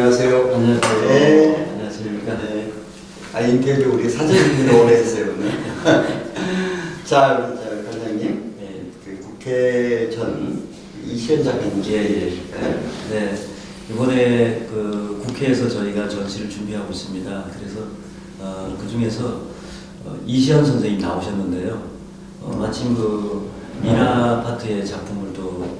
안녕하세요. 안녕하세요. 네. 안녕하십니까. 네. 아, 인터뷰 우리 사장님이 오래 했어요, 오늘. 자, 저 관장님. 네. 그 국회 전 이시연 작가님. 예, 예. 네. 이번에 그 국회에서 저희가 전시를 준비하고 있습니다. 그래서 어, 그 중에서 어, 이시연 선생님 나오셨는데요. 어, 마침 그 미나 파트의 작품을 또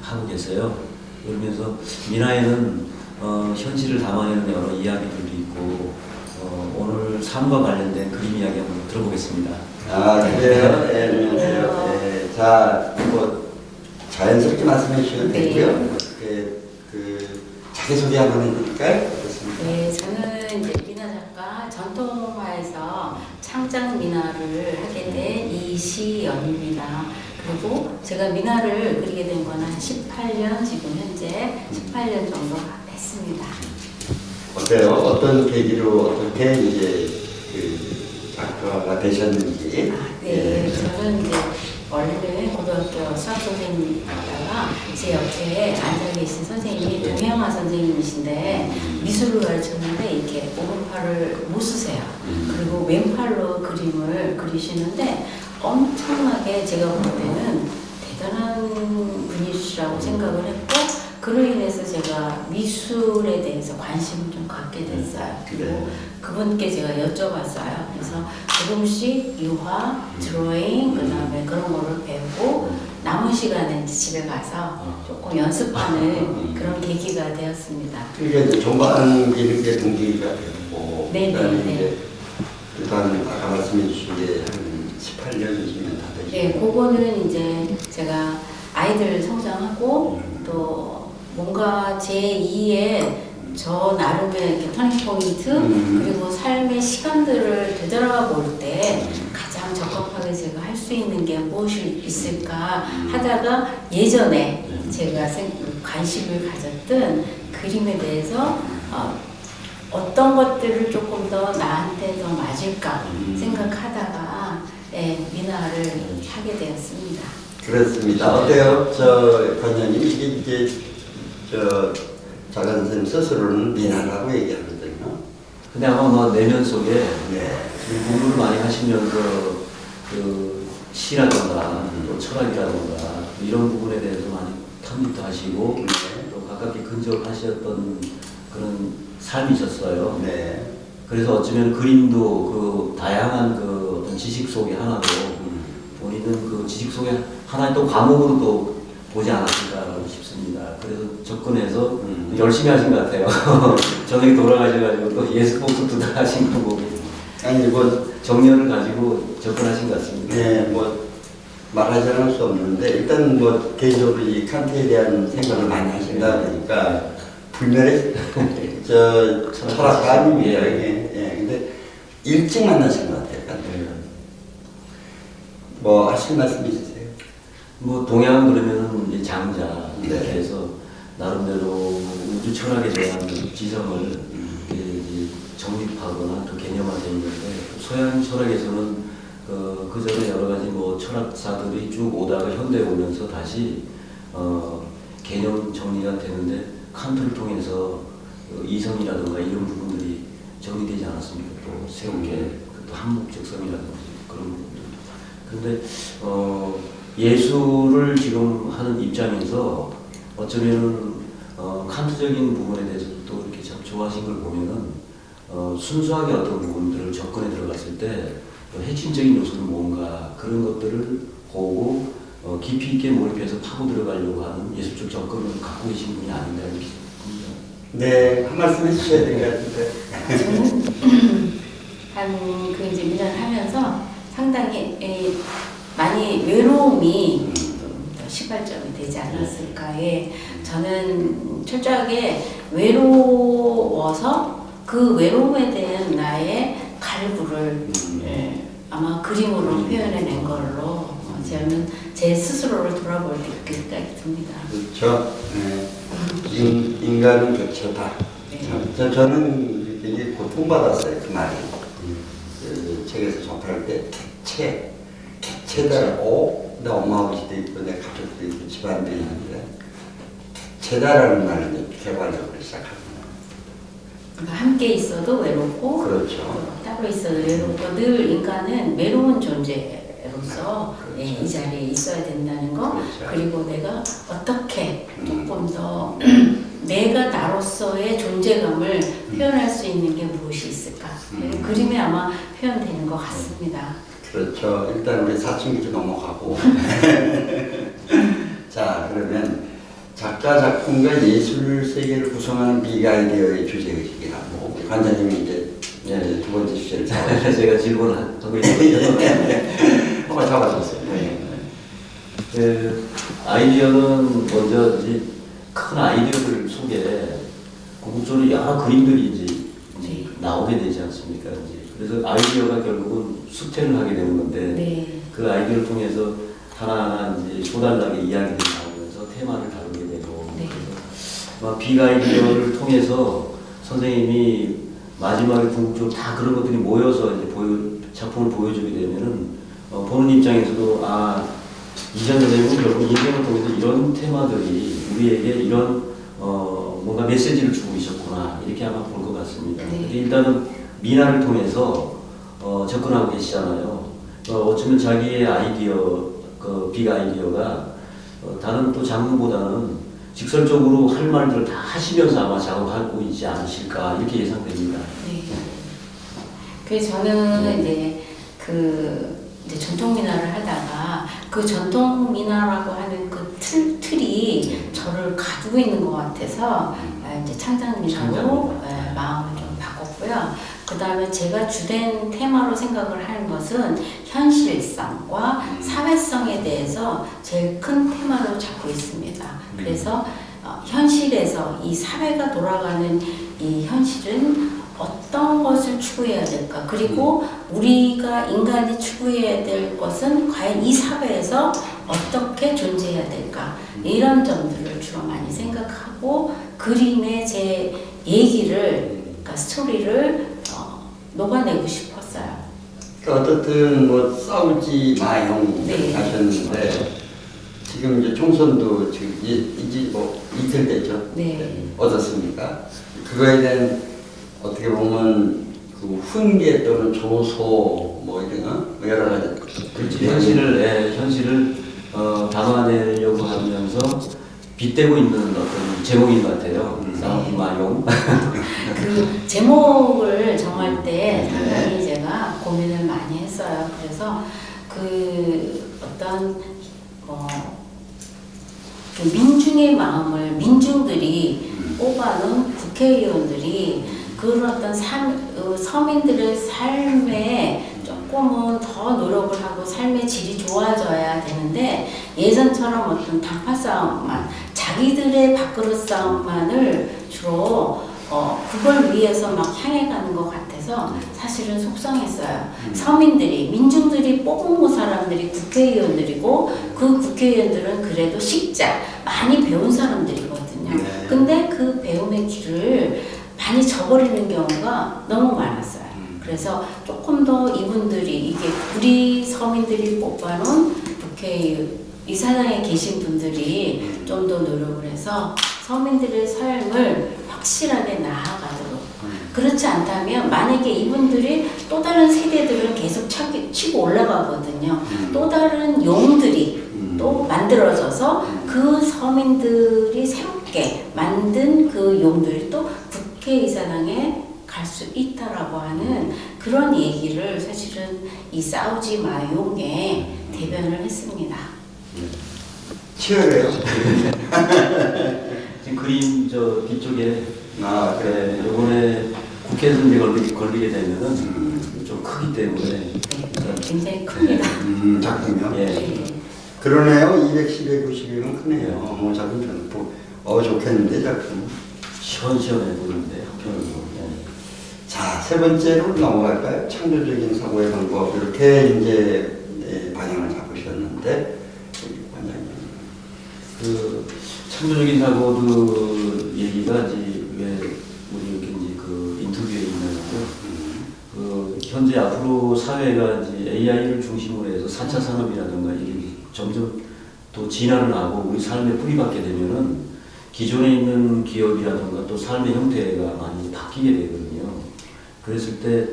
하고 계세요. 그러면서 미나에는 어, 현실을 담아내는 여러 이야기들도 있고 어, 오늘 삶과 관련된 그림 이야기 한번 들어보겠습니다. 아, 그래요? 네, 안녕하세요. 네. 자, 뭐, 자연스럽게 말씀해 주셔도 네. 되고요. 그, 그, 자기소개 한번 해드릴까요? 어떻습니까? 네, 저는 이제 미나 작가 전통화에서 창작 미나를 하게 된 이시연입니다. 그리고 제가 미나를 그리게 된 건 한 18년, 지금 현재 18년 정도 했습니다. 어때요? 어떤 계기로 어떻게 이제 그 작가가 되셨는지. 아, 네, 저는 이제 원래는 고등학교 수학 선생님이다가 제 옆에 앉아 계신 선생님이 동양화 선생님이신데 미술을 가르쳤는데 이렇게 오른팔을 못 쓰세요. 그리고 왼팔로 그림을 그리시는데 엄청나게 제가 볼 때는 대단한 분이시라고 생각을 했고 그로 인해서 제가 미술에 대해서 관심을 좀 갖게 됐어요. 그리고 그분께 제가 여쭤봤어요. 그래서 조금씩 유화, 드로잉, 그 다음에 그런 거를 배우고 남은 시간에 집에 가서 조금 연습하는 그런 계기가 되었습니다. 그러니까 이제 전반기는 게 동기가 됐고, 네, 그다음에 네, 네. 이제 일단 아까 말씀해 주신 게 한 18년이면 다 되죠. 예, 그거는 이제 제가 아이들 성장하고 또 뭔가 제 2의 저 나름의 이렇게 터닝 포인트 음. 그리고 삶의 시간들을 되돌아가 볼때 가장 적합하게 제가 할 수 있는 게 무엇이 있을까 하다가 예전에 제가 생- 관심을 가졌던 그림에 대해서 어, 어떤 것들을 조금 더 나한테 더 맞을까 음. 생각하다가 예, 미나를 하게 되었습니다. 그렇습니다. 어때요? 저 관장님 이게 이제 저 작가 선생님 스스로는 미나라고 얘기하거든요. 근데 아마 뭐 내면 속에 네. 이 공부를 많이 하시면서 그 시라든가 또 철학이라든가 이런 부분에 대해서 많이 탐구도 하시고 네. 또 가깝게 근접하셨던 그런 삶이셨어요. 네. 그래서 어쩌면 그림도 그 다양한 그 어떤 지식 속에 하나로 음. 본인은 그 지식 속에 하나의 또 과목으로 또 보지 않았을까 싶습니다. 그래서 접근해서 음. 열심히 하신 것 같아요. 저녁에 돌아가셔가지고 또 예습 복습도 다 하신 거고 아니 뭐 정열을 가지고 접근하신 것 같습니다. 네, 뭐 말하지 않을 수 없는데 일단 뭐 개인적으로 이 칸트에 대한 생각을 많이 하신다 보니까 불멸의 저 철학가 아닙니까? 예. 예. 예. 근데 일찍 만나신 것 같아요. 칸트. 네. 뭐 하실 말씀 있으세요? 뭐 동양 그러면은 장자 네. 이렇게 해서 나름대로 우주 철학에 대한 지성을 이제 정립하거나 또 개념화되어 있는데 서양 철학에서는 그, 그 전에 여러 가지 뭐 철학사들이 쭉 오다가 현대에 오면서 다시 어, 개념 정리가 되는데 칸트를 통해서 그 이성이라든가 이런 부분들이 정리되지 않았습니까? 또 세우게 또 한목적성이라든지 그런 부분들. 근데 어, 예술을 지금 하는 입장에서 어쩌면은 어, 칸트적인 부분에 대해서 또 이렇게 참 좋아하신 걸 보면은 어, 순수하게 어떤 부분들을 접근에 들어갔을 때 어, 핵심적인 요소는 뭔가 그런 것들을 보고 어, 깊이 있게 몰입해서 파고 들어가려고 하는 예술적 접근을 갖고 계신 분이 아닌가 이렇게. 네, 한 말씀 해주셔야 될 것 같은데. 저는 한그 이제 미나를 하면서 상당히 에, 많이 외로움이 시발점이 되지 않았을까. 예. 저는 철저하게 외로워서 그 외로움에 대한 나의 갈구를 예, 아마 그림으로 표현해낸 걸로 어, 저는 제 스스로를 돌아볼 때 그렇게 생각이 듭니다. 그렇죠. 네. 인, 인간은 교체다. 네. 참, 저, 저는 되게 고통받았어요, 그 말이. 그 책에서 접할 때, 객체. 객체다라고, 내 엄마 아버지도 있고, 내 가족도 있고, 집안도 있는데, 말을 이제 개발력을 시작합니다. 그러니까 함께 있어도 외롭고 그렇죠. 또 따로 있어도 외롭고 늘 인간은 외로운 존재로서 예, 이 자리에 있어야 된다는 거 그렇죠. 그리고 내가 어떻게 음. 조금 더 내가 나로서의 존재감을 표현할 수 있는 게 무엇이 있을까 음. 그림에 아마 표현되는 것 같습니다. 그렇죠. 일단 우리 사춘기 좀 넘어가고. 자, 그러면 작가, 작품과 예술 세계를 구성하는 비가이디어의 주제의식이라고 관장님이 이제 예, 두 번째 주제를 잡아주셨어요. 제가 질문을 하고 있는데 한번 잡아주세요. 네. 그 아이디어는 먼저 이제 큰 아이디어들 속에 궁극적으로 여러 그림들이 이제 네. 나오게 되지 않습니까? 그래서 아이디어가 결국은 수태를 하게 되는 건데 네. 그 아이디어를 통해서 하나하나 이제 소달나게 이야기들이 나오면서 테마를 다루게 되고 네. 그래서 막 빅아이디어를 통해서 선생님이 마지막에 궁극적으로 다 그런 것들이 모여서 이제 보여, 작품을 보여주게 되면은 어, 보는 입장에서도 아 이전 선생님은 결국 인생을 통해서 이런 테마들이 우리에게 이런 어, 뭔가 메시지를 주고 있었구나 이렇게 아마 볼 것 같습니다. 네. 일단은 미나를 통해서 어, 접근하고 계시잖아요. 어, 어쩌면 자기의 아이디어, 그 빅 아이디어가 어, 다른 또 장르보다는 직설적으로 할 말들을 다 하시면서 아마 작업하고 있지 않으실까 이렇게 예상됩니다. 네. 그래서 저는 이제 그 이제 전통 민화를 하다가 그 전통 민화라고 하는 그 틀, 틀이 저를 가지고 있는 것 같아서 아, 이제 창작 민화로 창작. 예, 마음을 좀 바꿨고요. 그 다음에 제가 주된 테마로 생각을 하는 것은 현실성과 사회성에 대해서 제일 큰 테마로 잡고 있습니다. 그래서 어, 현실에서 이 사회가 돌아가는 이 현실은 어떤 것을 추구해야 될까? 그리고 우리가 인간이 추구해야 될 것은 과연 이 사회에서 어떻게 존재해야 될까? 이런 점들을 주로 많이 생각하고 그림의 제 얘기를, 그러니까 스토리를 어, 녹아내고 싶었어요. 그러니까 어떻든 뭐 싸우지 마용 네. 하셨는데 지금 이제 총선도 지금 이- 이제 뭐 이틀 됐죠. 네. 어떻습니까? 그거에 대한 어떻게 보면 그 훈계 또는 조소 뭐 이런 거 여러 가지 그렇지 현실을 예, 현실을 어, 담아내려고 하면서 빗대고 있는 어떤 제목인 것 같아요. 음. 싸우지 마용. 그 제목을 정할 때 상당히 제가 고민을 많이 했어요. 그래서 그 어떤 뭐그 민중의 마음을 민중들이 뽑아놓은 국회의원들이 그런 어떤 삶, 어, 서민들의 삶에 조금은 더 노력을 하고 삶의 질이 좋아져야 되는데 예전처럼 어떤 당파 싸움만 자기들의 밥그릇 싸움만을 주로 어, 그걸 위해서 막 향해 가는 것 같아서 사실은 속상했어요. 서민들이, 민중들이 뽑은 사람들이 국회의원들이고 그 국회의원들은 그래도 식자, 많이 배운 사람들이거든요. 네. 근데 그 배움의 길을 많이 저버리는 경우가 너무 많았어요. 그래서 조금 더 이분들이 이게 우리 서민들이 뽑아놓은 국회 이사장에 계신 분들이 좀 더 노력을 해서 서민들의 삶을 확실하게 나아가도록 그렇지 않다면 만약에 이분들이 또 다른 세대들은 계속 차기, 치고 올라가거든요. 또 다른 용들이 음. 또 만들어져서 그 서민들이 새롭게 만든 그 용들이 또 국회의사당에 갈 수 있다라고 하는 그런 얘기를 사실은 이 싸우지 마용에 대변을 했습니다. 치열해요. 지금 그림 저 뒤쪽에 아 그래. 네, 이번에 국회에서 이제 걸리, 걸리게 되면은 음. 좀 크기 때문에 네, 굉장히 큽니다. 음, 작품이요. 예. 네. 그러네요. 210에 91은 크네요. 어, 작품 좀 보- 어 좋겠는데 작품. 시원시원해 보이는데 한편으로 네. 자, 세 번째로 넘어갈까요? 창조적인 사고의 방법. 이렇게 이제 예, 방향을 잡으셨는데, 우리 관장님. 그 창조적인 사고들 얘기가 이제 왜 우리 이렇게 이제 그 인터뷰에 있는데요. 음, 그 현재 앞으로 사회가 이제 AI를 중심으로 해서 4차 산업이라든가 이게 점점 또 진화를 하고 우리 삶에 뿌리박게 되면은 기존에 있는 기업이라든가 또 삶의 형태가 많이 바뀌게 되거든요. 그랬을 때,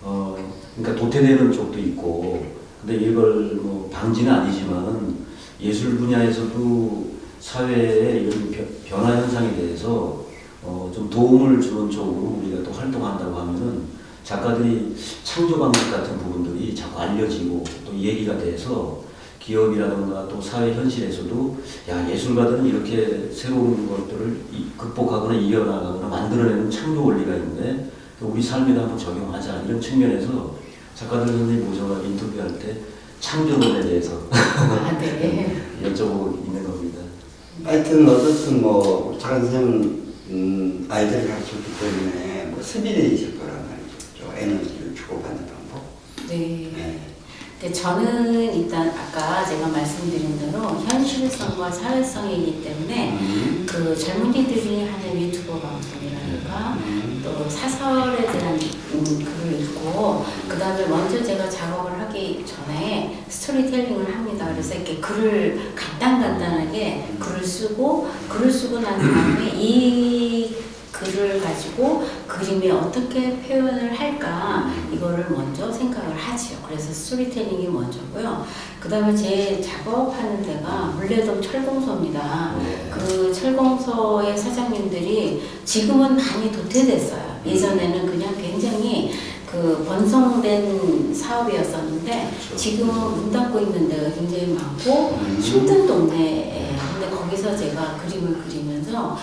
어, 그러니까 도태되는 쪽도 있고, 근데 이걸 뭐 방지는 아니지만 예술 분야에서도 사회의 이런 변- 변화 현상에 대해서 어, 좀 도움을 주는 쪽으로 우리가 또 활동한다고 하면은 작가들이 창조 방식 같은 부분들이 자꾸 알려지고 또 얘기가 돼서 기업이라든가 또 사회 현실에서도 야 예술가들은 이렇게 새로운 것들을 이- 극복하거나 이어나가거나 만들어내는 창조 원리가 있는데 그 우리 삶에도 한번 적용하자 이런 측면에서 작가들 선생님 모셔가 인터뷰할 때 창조론에 대해서 아, 네. 여쭤보고 있는 겁니다. 하여튼 어쨌든 뭐 우리 장 선생님 음, 아이들을 가르쳤기 때문에 뭐 있을 거란 말이죠. 에너지를 주고받는 방법. 네. 네. 근데 저는 일단 아까 제가 말씀드린 대로 현실성과 사회성이기 때문에 음. 그 젊은이들이 하는 유튜버 방송이라든가 음. 또 사설에 대한 음, 글을 읽고 그 다음에 먼저 제가 작업을 하기 전에 스토리텔링을 합니다. 그래서 이렇게 글을 간단간단하게 글을 쓰고 글을 쓰고 난 다음에 이 글을 가지고 그림에 어떻게 표현을 할까 이거를 먼저 생각을 하지요. 그래서 스토리텔링이 먼저고요. 그 다음에 제 작업하는 데가 물레동 철공소입니다. 네. 그 철공소의 사장님들이 지금은 많이 도태됐어요. 예전에는 그냥 굉장히 그 번성된 사업이었었는데 그렇죠. 지금은 문 닫고 있는 데가 굉장히 많고 음. 힘든 동네에 근데 거기서 제가 그림을 그리면서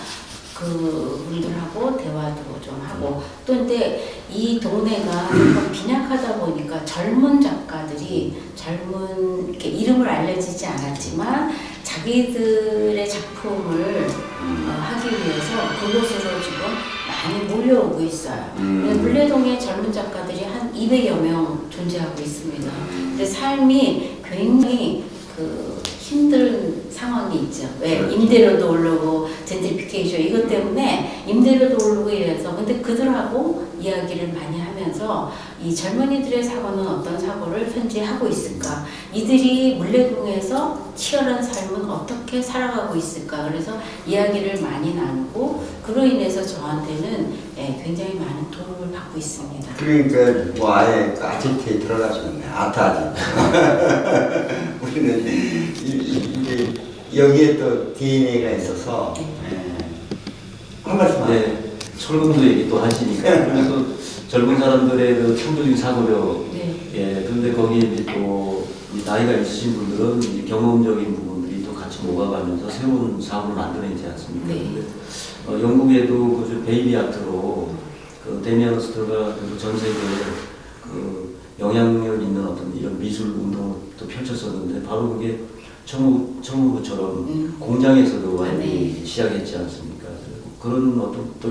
그 분들하고 대화도 좀 하고 또 근데 이 동네가 빈약하다 보니까 젊은 작가들이 젊은 이렇게 이름을 알려지지 않았지만 자기들의 작품을 어, 하기 위해서 그곳으로 지금 많이 몰려오고 있어요. 음. 근데 물레동에 젊은 작가들이 한 200여 명 존재하고 있습니다. 근데 삶이 굉장히 그 힘든 상황이 있죠. 왜 그렇죠. 임대료도 오르고 젠트리피케이션 이것 때문에 임대료도 오르고 이래서 근데 그들하고 이야기를 많이 하면서 이 젊은이들의 사고는 어떤 사고를 현재 하고 있을까? 이들이 물레동에서 치열한 삶은 어떻게 살아가고 있을까? 그래서 이야기를 많이 나누고 그로 인해서 저한테는 예, 굉장히 많은 도움을 받고 있습니다. 그러니까 뭐 아예 그 아지트에 들어가셨네. 아타 아지트. 우리는 이- 이게 여기에 또 DNA가 있어서 예. 한 말씀. 네, 철공소 얘기 또 하시니까 그래서 젊은 사람들의 그 창조적인 사고력 네. 예, 그런데 거기에 이제 또이 나이가 있으신 분들은 이제 경험적인 부분들이 또 같이 녹아가면서 새로운 사업을 만들어내지 않습니까? 네. 근데 어, 영국에도 그 베이비 아트로 그 데미안 스터가 그전 세계에 그 영향력 있는 어떤 이런 미술 운동을 또 펼쳤었는데 바로 그게 청우, 청우부처럼 음. 공장에서도 아, 네. 많이 시작했지 않습니까? 그런 어떤 또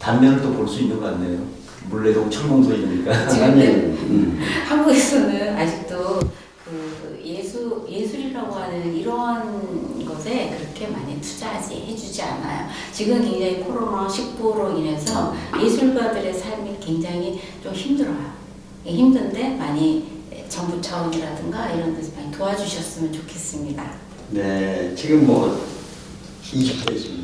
단면을 또 볼 수 있는 것 같네요. 물레동 철공소이니까. 지금 네. 음. 한국에서는 아직도 그 예술 예술이라고 하는 이런 것에 그렇게 많이 투자하지 해주지 않아요. 지금 굉장히 코로나 19로 인해서 예술가들의 삶이 굉장히 좀 힘들어요. 예, 힘든데 많이 정부 차원이라든가 이런 데서 많이 도와주셨으면 좋겠습니다. 네, 지금 뭐 20대십니다.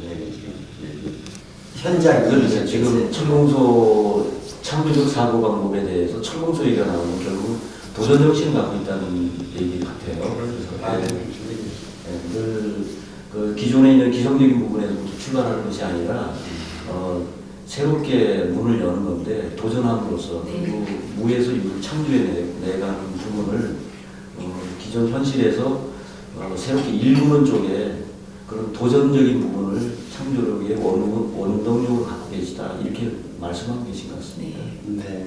현장 그렇죠. 지금 철공소 창조적 사고 방법에 대해서 철공소 얘기가 나오면 결국 도전 정신을 갖고 있다는 얘기 같아요. 아, 네. 예, 늘그 기존에 있는 기성적인 부분에서부터 출발하는 것이 아니라 어, 새롭게 문을 여는 건데 도전함으로써 네. 그리고 무에서 유를 창조해 내가는 부분을 어, 기존 현실에서 어, 새롭게 일구는 쪽에 그런 도전적인 부분을 창조력의 원, 원동력으로 갖고 계시다 이렇게 말씀하고 계신 것 같습니다. 네. 네,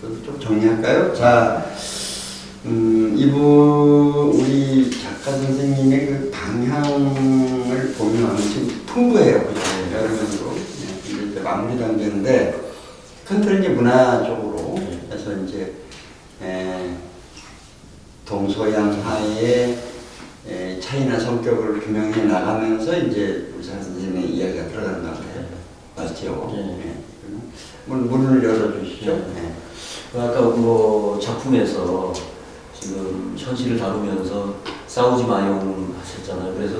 또좀 정리할까요? 자, 음, 이분 우리 작가 선생님의 그 방향을 보면 지금 풍부해요, 그죠? 여러 면으로. 네, 이제 마무리도 안 되는데 큰 틀은 이제 문화 쪽으로 해서 이제 에, 동서양화의 에, 차이나 성격을 규명해 나가면서 이제 우리 작가 선생님의 이야기가 들어가는 것 같아요. 맞죠? 네. 네. 문, 문을 열어주시죠. 네. 아까 뭐 작품에서 지금 현실을 다루면서 싸우지 마용 하셨잖아요. 그래서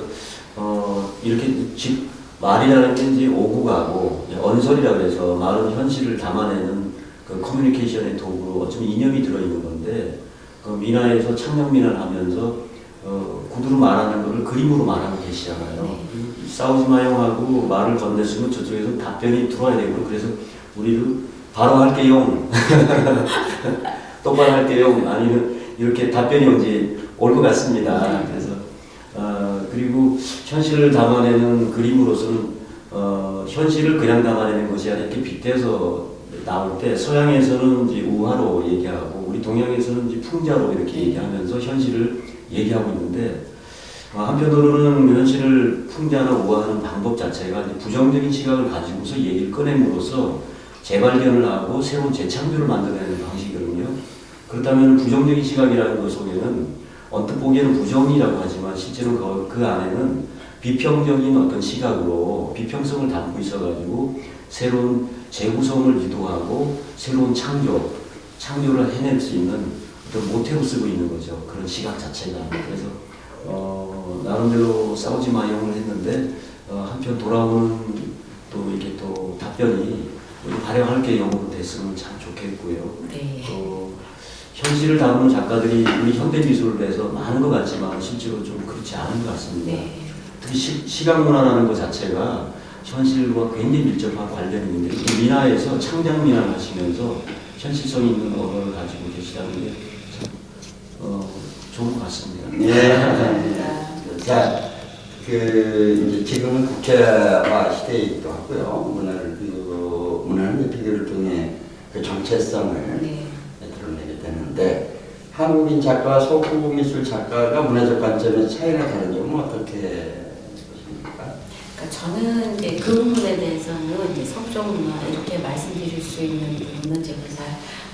어 이렇게 집 말이라는 게 이제 오고 가고 언설이라 그래서 말은 현실을 담아내는 그 커뮤니케이션의 도구로 어쩌면 이념이 들어있는 건데 그 민화에서 창녕 민화를 하면서 어, 구두로 말하는 거를 그림으로 말하고 계시잖아요. 싸우지 마용하고 말을 건넸으면 저쪽에서 답변이 들어와야 되고 그래서 우리를 바로 할게요. 똑바로 할게요. 아니면 이렇게 답변이 이제 올 것 같습니다. 그래서 어, 그리고 현실을 담아내는 그림으로서는 어, 현실을 그냥 담아내는 것이 아니라 이렇게 빗대서 나올 때 서양에서는 이제 우화로 얘기하고 우리 동양에서는 이제 풍자로 이렇게 얘기하면서 현실을 얘기하고 있는데 어, 한편으로는 현실을 풍자나 우화하는 방법 자체가 부정적인 시각을 가지고서 얘기를 꺼냄으로써 재발견을 하고 새로운 재창조를 만들어내는 방식이거든요. 그렇다면 부정적인 시각이라는 것 속에는 언뜻 보기에는 부정이라고 하지만 실제로 그, 그 안에는 비평적인 어떤 시각으로 비평성을 담고 있어가지고 새로운 재구성을 유도하고 새로운 창조, 창조를 해낼 수 있는 어떤 모태로 쓰고 있는 거죠. 그런 시각 자체가. 그래서 어, 나름대로 싸우지 마용을 했는데 어, 한편 돌아오는 또 이렇게 또 답변이 발행할 게 영으로 됐으면 참 좋겠고요. 네. 또 현실을 다루는 작가들이 우리 현대 미술을 해서 많은 것 같지만 실제로 좀 그렇지 않은 것 같습니다. 네. 특히 시, 시각 문화라는 것 자체가 현실과 굉장히 밀접한 관련이 있는데 이 민화에서 창작 민화를 하시면서 현실성 있는 언어를 가지고 계시다는 게 참, 어, 좋은 것 같습니다. 예, 감사합니다. 자, 그 이제 지금은 국제화 시대이기도 하고요. 문화를 비교, 문화는 비교를 통해 그 정체성을 네. 드러내게 되는데 한국인 작가와 소국 미술 작가가 문화적 관점에서 차이가 다른 점은 어떻게 보십니까? 그러니까 저는 이제 그 부분에 대해서는 이제 석종 문화 이렇게 말씀드릴 수 있는 부분은 제가 잘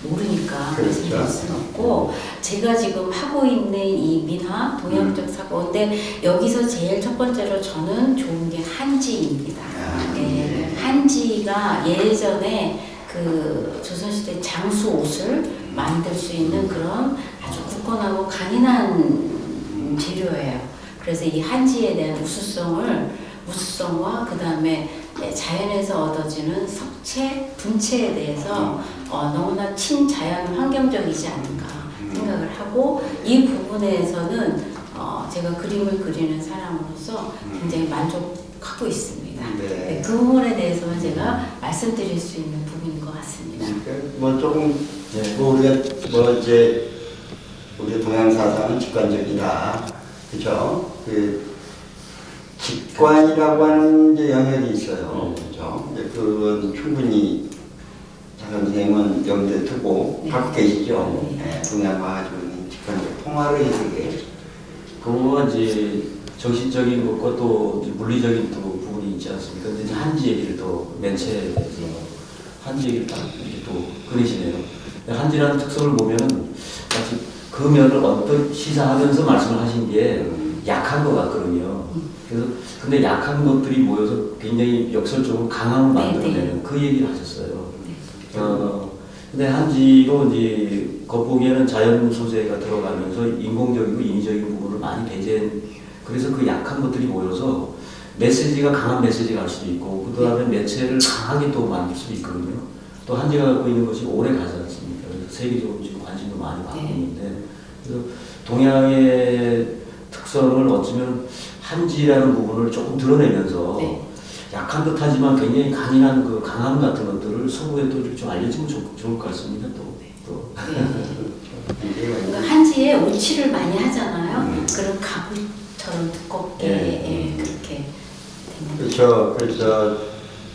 모르니까 그렇죠. 말씀드릴 수는 없고 제가 지금 하고 있는 이 민화 동양적 사고인데 여기서 제일 첫 번째로 저는 좋은 게 한지입니다. 아, 예, 한지가 예전에 그 조선시대 장수 옷을 만들 수 있는 그런 아주 굳건하고 강인한 재료예요. 그래서 이 한지에 대한 우수성을 우수성과 그 다음에 자연에서 얻어지는 석체, 분체에 대해서 어, 너무나 친자연 환경적이지 않은가 생각을 하고 이 부분에서는 어, 제가 그림을 그리는 사람으로서 굉장히 만족하고 있습니다. 네. 네, 그 부분에 대해서는 제가 말씀드릴 수 있는 부분인 것 같습니다. 그러니까 뭐 조금 네. 뭐 우리가 뭐 이제 우리 동양 사상은 직관적이다, 그죠? 그 직관이라고 하는 이제 영역이 있어요? 이제 그건 충분히 장 선생님은 염두에 두고 네. 갖고 계시죠. 네. 네, 동양과 가지고 있는 직관적 통화의 세계. 그거가 이제 정신적인 것과 또 물리적인 또 부분이 있지 않습니까? 근데 이제 한지 얘기를 또 매체에 대해서 한지 얘기를 딱 이렇게 또. 근데 한지라는 특성을 보면은 마치 그 면을 언뜻 시사하면서 말씀을 하신 게 약한 것 같거든요. 그래서 근데 약한 것들이 모여서 굉장히 역설적으로 강함을 네, 만들어내는 그 얘기를 하셨어요. 네. 어, 근데 한지로 이제 겉보기에는 자연 소재가 들어가면서 인공적이고 인위적인 부분을 많이 배제한 그래서 그 약한 것들이 모여서 메시지가 강한 메시지가 갈 수도 있고 그 다음에 매체를 강하게 또 만들 수도 있거든요. 또 한지가 갖고 있는 것이 오래 가지 않습니까? 그래서 세계적으로 지금 관심도 많이 받고 네. 있는데 그래서 동양의 특성을 어쩌면 한지라는 부분을 조금 드러내면서 네. 약한 듯 하지만 굉장히 강인한 그 강함 같은 것들을 서구에 또좀 알려주면 좋, 좋을 것 같습니다. 또, 또. 굉장히 많이 그러니까 한지에 오치를 많이 하잖아요. 음. 그런 가구처럼 두껍게 예. 예, 그렇게 그렇죠. 그래서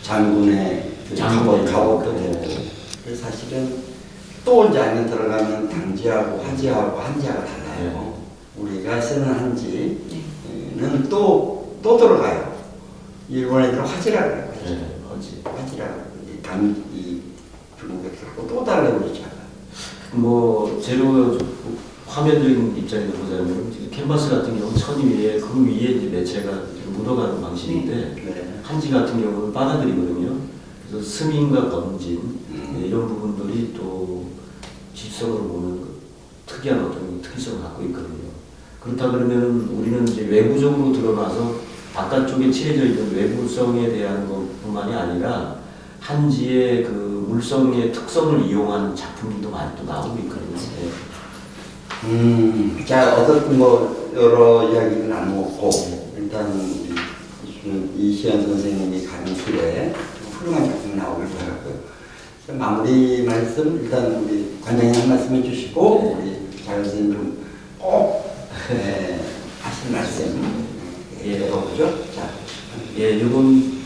장군의 그 장군. 갑옷도 네. 되고. 그래서 사실은 또 이제 안에 들어가면 당지하고 한지하고 한지하가 달라요. 우리가 쓰는 한지는 네. 또, 또 들어가요. 일본 애들은 화지라고 그래요. 네, 어지. 화지라고. 이 당, 이 중국에서 또 다르게 그러잖아. 뭐 재료 화면적인 입장에서 보자면 캔버스 같은 경우 천 위에 그 위에 이제 매체가 좀 묻어가는 방식인데 네. 한지 같은 경우는 빨아들이거든요. 그래서 스민과 번진 음. 네, 이런 부분들이 또 집성으로 보는 그 특이한 어떤 특이성을 갖고 있거든요. 그렇다 그러면 우리는 이제 외부적으로 드러나서 바깥쪽에 칠해져 있는 외부성에 대한 것뿐만이 아니라 한지의 그 물성의 특성을 이용한 작품도 많이 또 나오고 있거든요. 네. 음, 자, 어떤 뭐 여러 이야기를 나누었고 일단 우리 이시연 선생님이 강술에 훌륭한 작품이 나오길 바라고요. 자, 마무리 말씀 일단 우리 관장님 한 말씀 해주시고 우리 장 선생님 좀꼭 네, 하신 말씀 예. 해보죠. 자, 예, 이번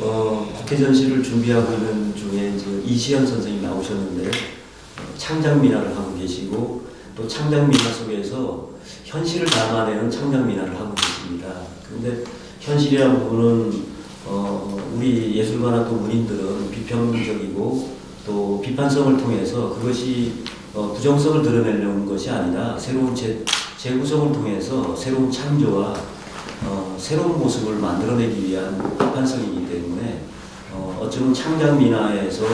어, 국회 전시를 준비하고 있는 중에 이제 이시연 선생님 나오셨는데 어, 창작 미나를 하고 계시고 또 창작 미나 속에서 현실을 담아내는 창작 미나를 하고 계십니다. 그런데 현실이라는 부분은 어, 우리 예술가나 또 문인들은 비평적이고 또 비판성을 통해서 그것이 어, 부정성을 드러내려는 것이 아니라 새로운 재, 재구성을 통해서 새로운 창조와 어, 새로운 모습을 만들어내기 위한 비판성이기 때문에 어, 어쩌면 창작 민화에서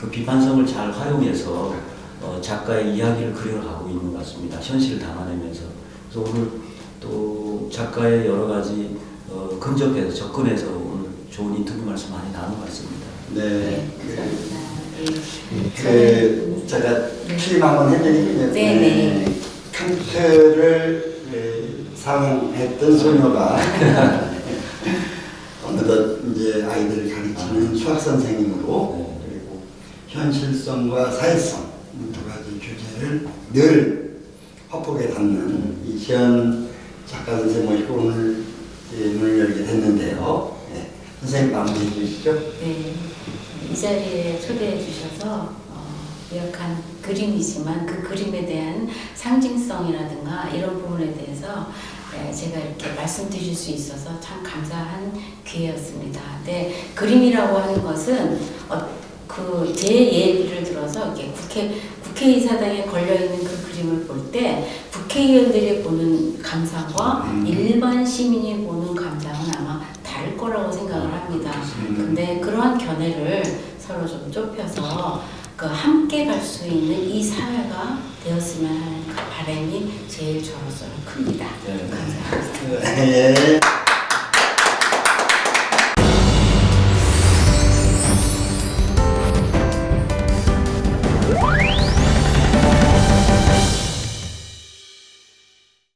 그 비판성을 잘 활용해서 어, 작가의 이야기를 그려가고 있는 것 같습니다. 현실을 담아내면서 그래서 오늘 또 작가의 여러 가지 어, 근접해서 접근해서 오늘 좋은 인터뷰 말씀 많이 나눈 것 같습니다. 네. 감사합니다. 예. 그 제가 취임 한번 해드리면 네, 네. 칸트를 사랑했던 소녀가 어느덧 이제 아이들을 가르치는 수학 선생님으로 네. 그리고 현실성과 사회성 두 가지 주제를 늘 화폭에 담는 이시연 작가 선생 모시고 오늘 예, 문을 열게 됐는데요. 네. 선생님 마무리해 주시죠. 네, 이 자리에 초대해 주셔서 어, 유약한 그림이지만 그 그림에 대한 상징성이라든가 이런 부분에 대해서 네, 제가 이렇게 말씀드릴 수 있어서 참 감사한 기회였습니다. 네, 그림이라고 하는 것은 어, 그제 예를 들어서 이렇게 국회 국회의사당에 걸려 있는 그 그림을 볼 때 국회의원들이 보는 감상과 음. 일반 시민이 보는 감상은 아마 다를 거라고 생각을 합니다. 근데 그러한 견해를 서로 좀 좁혀서 그 함께 갈 수 있는 이 사회가 되었으면 하는 그 바람이 제일 저로서는 큽니다. 네. 감사합니다. 예.